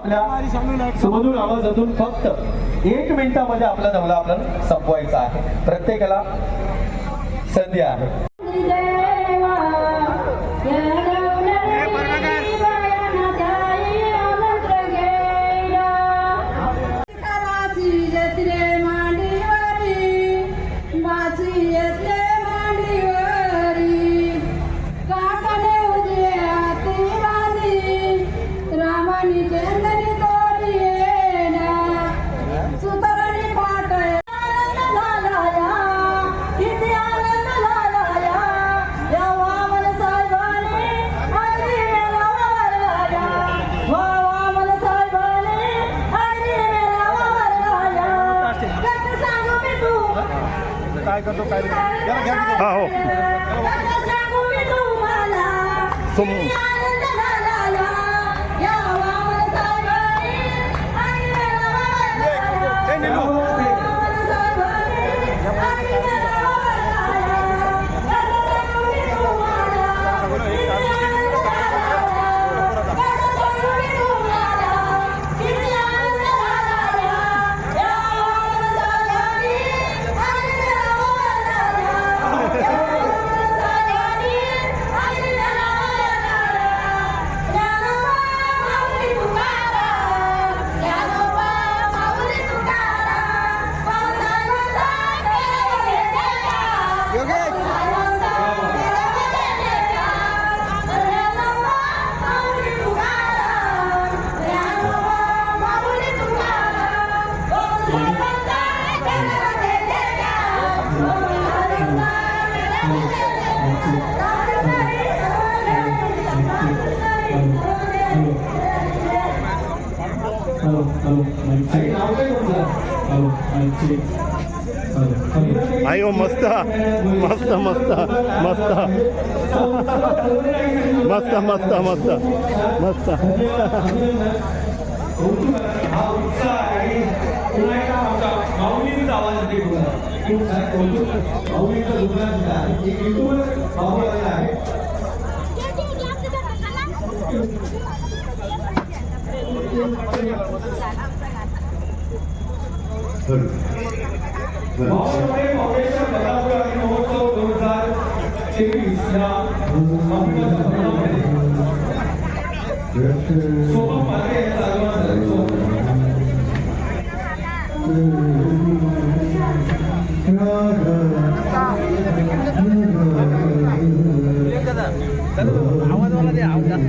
आपल्या सुमधूर आवाजातून फक्त एक मिनिटामध्ये आपला जमला आपल्याला संपवायचा आहे. प्रत्येकाला संधी आहे. काय करतो काय हो तुम तुमचं हॅलो माईक चेक हॅलो आई मस्त मस्त मस्त. मस्त मस्त मस्त मस्त. मस्त आहे vâng vâng आवाजवाला आवाज जास्त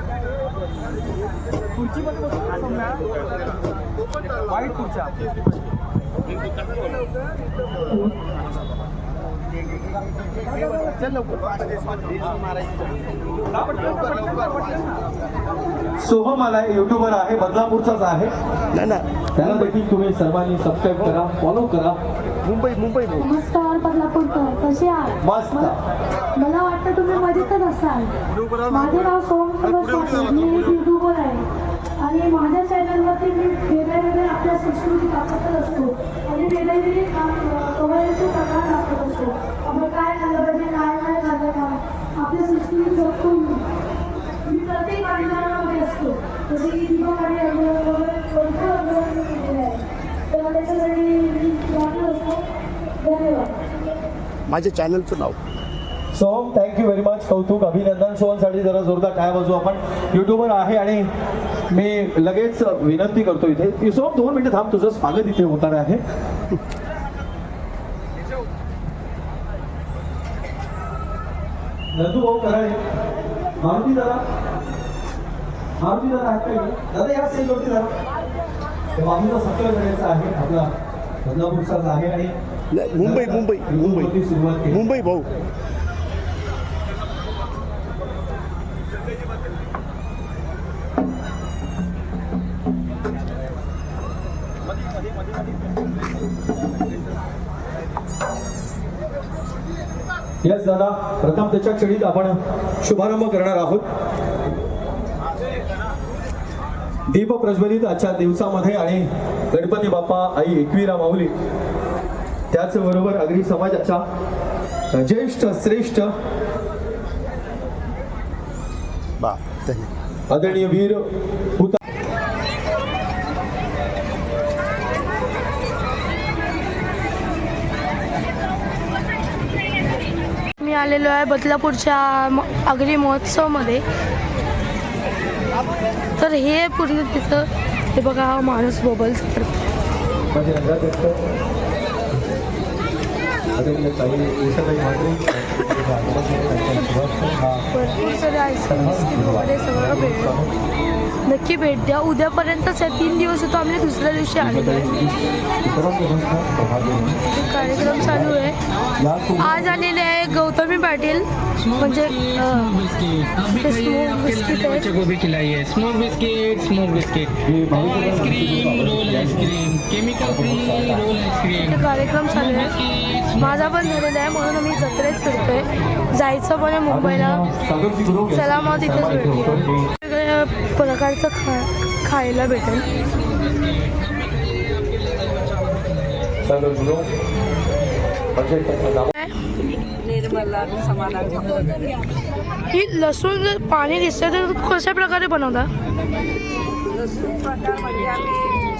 खुर्ची मध्ये बसून सम्या वाईट खुर्च्या. सोहम पालवे यांचा आगमन झालं सोहम. सोहम आला युट्यूबर आहे बदलापूरचाच आहे. त्याला देखील तुम्ही सर्वांनी सबस्क्राईब करा फॉलो करा. मुंबई मुंबई. नमस्कार बदलापूरकर. कसे आहात? मस्त. मला वाटतं तुम्ही मजेतच असाल. माझे नाव सोहम. मी एक युट्यूबर आहे. आणि माझ्या चॅनलवरती मी वेगळ्या वेगळ्या आपल्या संस्कृती दाखवत असतो. आणि वेगळे वेगळे कवयाचे प्रकार दाखवत असतो. आपण काय खाल्लं पाहिजे काय नाही खाल्लं पाहिजे आपल्या संस्कृती जपतो. मी प्रत्येक कार्यक्रमामध्ये असतो. जसे की दीपक आणि आंदोलन वगैरे भरपूर आंदोलन मी केलेलं आहे. तर त्याच्यासाठी मी वाटत असतो. धन्यवाद. माझ्या चॅनलचं नाव. Soham thank you very much कौतुक अभिनंदन. सोहमसाठी जरा जोरदार काय वाजू आपण? युट्यूबर आहे आणि मी लगेच विनंती करतो इथे. सोहम दोन मिनिटं थांब तुझं स्वागत इथे होणार आहे. नंदू भाऊ कराळे मारुती दादा. मारुती दादा आहेत? दादा या स्टेजवरती ते बाजूचा सत्तर करायचा आहे. आपला बदलापूरचाच आहे आणि नाही, मुंबई मुंबई मुंबई. सुरुवात मुंबई भाऊ. येस दादा. प्रथम त्याच्या क्षणीत आपण शुभारंभ करणार आहोत. दीप प्रज्वलित आजच्या दिवसामध्ये आणि गणपती बाप्पा आई एकविरा माऊली. त्याचबरोबर अग्री समाजाच्या ज्येष्ठ श्रेष्ठ आदरणीय वीर आलेलो आहे बदलापूरच्या आगरी महोत्सवमध्ये. तर हे पूर्ण तिथं हे बघा हा माणूस हा. भरपूर सगळं भेटतं नक्की भेट द्या. उद्यापर्यंतच आहे तीन दिवस होतो आम्ही दुसऱ्या दिवशी आलेलो आहे कार्यक्रम चालू आहे. आज आलेले आहे गौतमी पाटील. म्हणजे अं, बिस्किट आहे बच्चों biscuit smoke biscuit roll ice cream chemical free roll ice cream कार्यक्रम चालू आहे. माझा पण झालेला आहे म्हणून आम्ही जत्रेत फिरतोय. जायचं पण आहे मुंबईला. चला मग तिथेच भेटतो प्रकारचं खा खायला भेटेल. ही लसूण जर पाणी दिसतं तर कशा प्रकारे बनवता?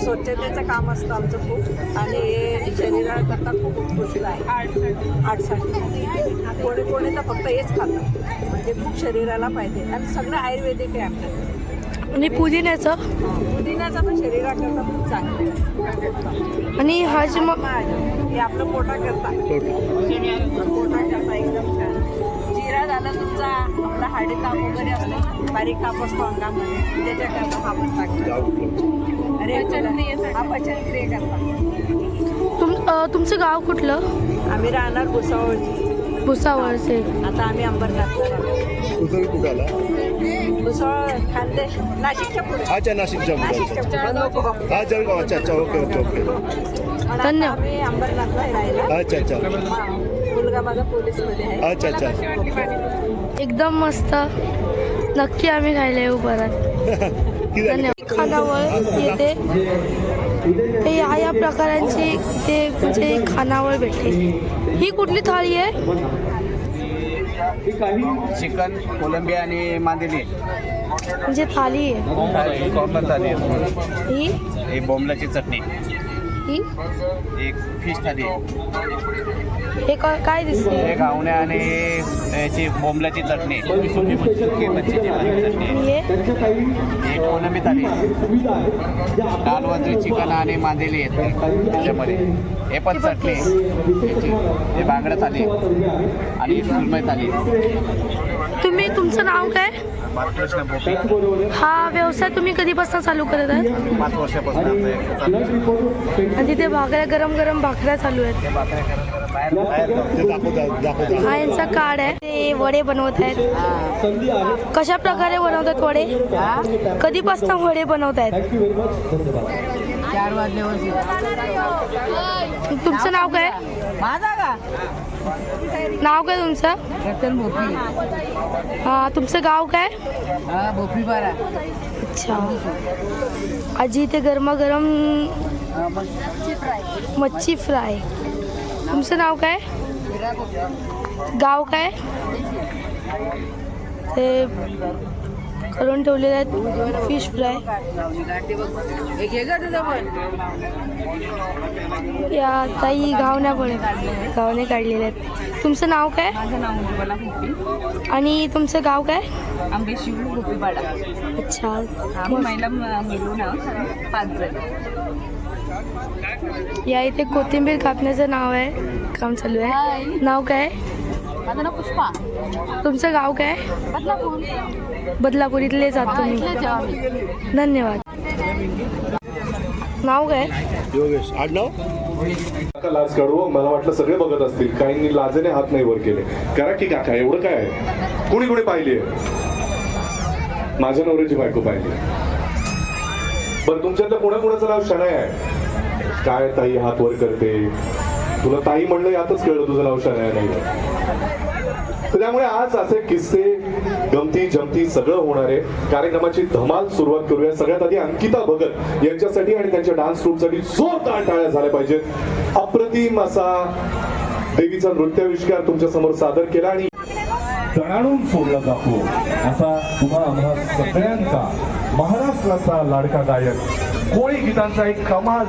स्वच्छतेचं काम असतं आमचं खूप. आणि हे शरीराकरता खूप उत्कृष्ट आहे. हार्टसाठी कोणी कोणी तर फक्त हेच खातात म्हणजे खूप शरीराला पाहिजे. आणि सगळं आयुर्वेदिक आहे आमचं आणि पुदिन्याचं? पुदिन्याचा पण शरीराकरता खूप चांगलं आहे. आणि हा जे मग हे आपलं पोटा करता पोटा करता एकदम हाडी ताप वगैरे असतो बारीक ताप असतो अंगामध्ये त्याच्याकरता हा पण अरे हा पचन क्रिये तुम तुमचं गाव कुठलं? आम्ही राहणार भुसावळची भुसावळचे आता आम्ही भुसावळ खानदेश नाशिकच्या पुढे. अच्छा नाशिकच्या पुढे. हा जळगाव अच्छा अच्छा ओके ओके ओके. धन्यवाद. आम्ही अंबरनाथला राहिला अच्छा अच्छा. मुलगा माझा पोलीसमध्ये आहे. अच्छा अच्छा. एकदम मस्त. नक्की आम्ही खायला येऊ परत खानावळ येते. ते या या प्रकारांची ते म्हणजे खानावळ भेटते. ही कुठली थाळी आहे? चिकन कोलंबिया आणि मांदेली. म्हणजे थाली आहे. ही बोंबलाची चटणी. ही? एक फिश आहे. हे काय दिसते? एक घावण्या आणि याची बोंबलाची चटणी. सुकी मच्छी सुकी मच्छीची भाजी चटणी. हे? कोलंबी थाली आहेत दाल वजरी चिकन आणि मांदेली येते त्याच्यामध्ये. हे पण चटणी. याची. हे बांगडा थाली. आणि ही सुरमई थाली. तुम्ही तुमचं नाव काय? हा व्यवसाय तुम्ही कधीपासून चालू करत आहे पाच वर्षापासून आमचं हे चालू आहे. आणि तिथे भाकऱ्या गरम गरम भाकऱ्या चालू आहेत. हे करत बाहेर बाहेर जाऊ. हा यांचा कार्ड आहे. ते वडे बनवत आहेत. कशा प्रकारे बनवतात वडे? कधीपासून वडे बनवत आहेत? चार वाजल्यावर तुमचं नाव काय? माझा का? नाव काय तुमचं? रतन भोपी. हा तुमचं गाव काय? हा भोपी बारा अच्छा. आजी इथे गरमागरम मच्छी फ्राय. तुमचं नाव काय? गाव काय? ते करून ठेवलेले आहेत. Fish fry. या ताई आहेत गावणे काढलेले आहेत. तुमचं नाव काय? माझं नाव आणि तुमचं गाव काय? अच्छा. महिला मिळून पाच जण. या इथे कोथिंबीर कापण्याचं नाव आहे. काम चालू आहे. नाव काय? माझं नाव पुष्पा तुमचं गाव काय? बदलापूर. बदलापूर इथलेच आहात तुम्ही धन्यवाद. नाव काय? योगेश. आडनाव? काका लाज काढू मला वाटलं सगळे बघत असतील. काहींनी लाजेने हात नाही वर केले. करा की काका एवढं काय आहे? कुणी कुणी पाहिली माझ्या नवऱ्याची बायको पाहिली पण तुमच्यातलं कोणा कोणाचं नाव शनाय आहे. काय ताई हात वर करते? तुला ताई म्हणलं यातच कळलं तुझं नाव शनाया नाही तर त्यामुळे आज असे किस्से गमती जमती सगळं होणार आहे. कार्यक्रमाची धमाल सुरुवात करूया. सगळ्यात आधी अंकिता भगत यांच्यासाठी आणि त्यांच्या डान्स ग्रुपसाठी जोरदार टाळ्या झाल्या पाहिजेत. अप्रतिम असा देवीचा नृत्याविष्कार तुमच्यासमोर सादर केला आणि तणाडून सोडला जातो. असा तुम्हा आम्हा सगळ्यांचा महाराष्ट्राचा लाडका गायक. कोळी गीतांचा एक कमाल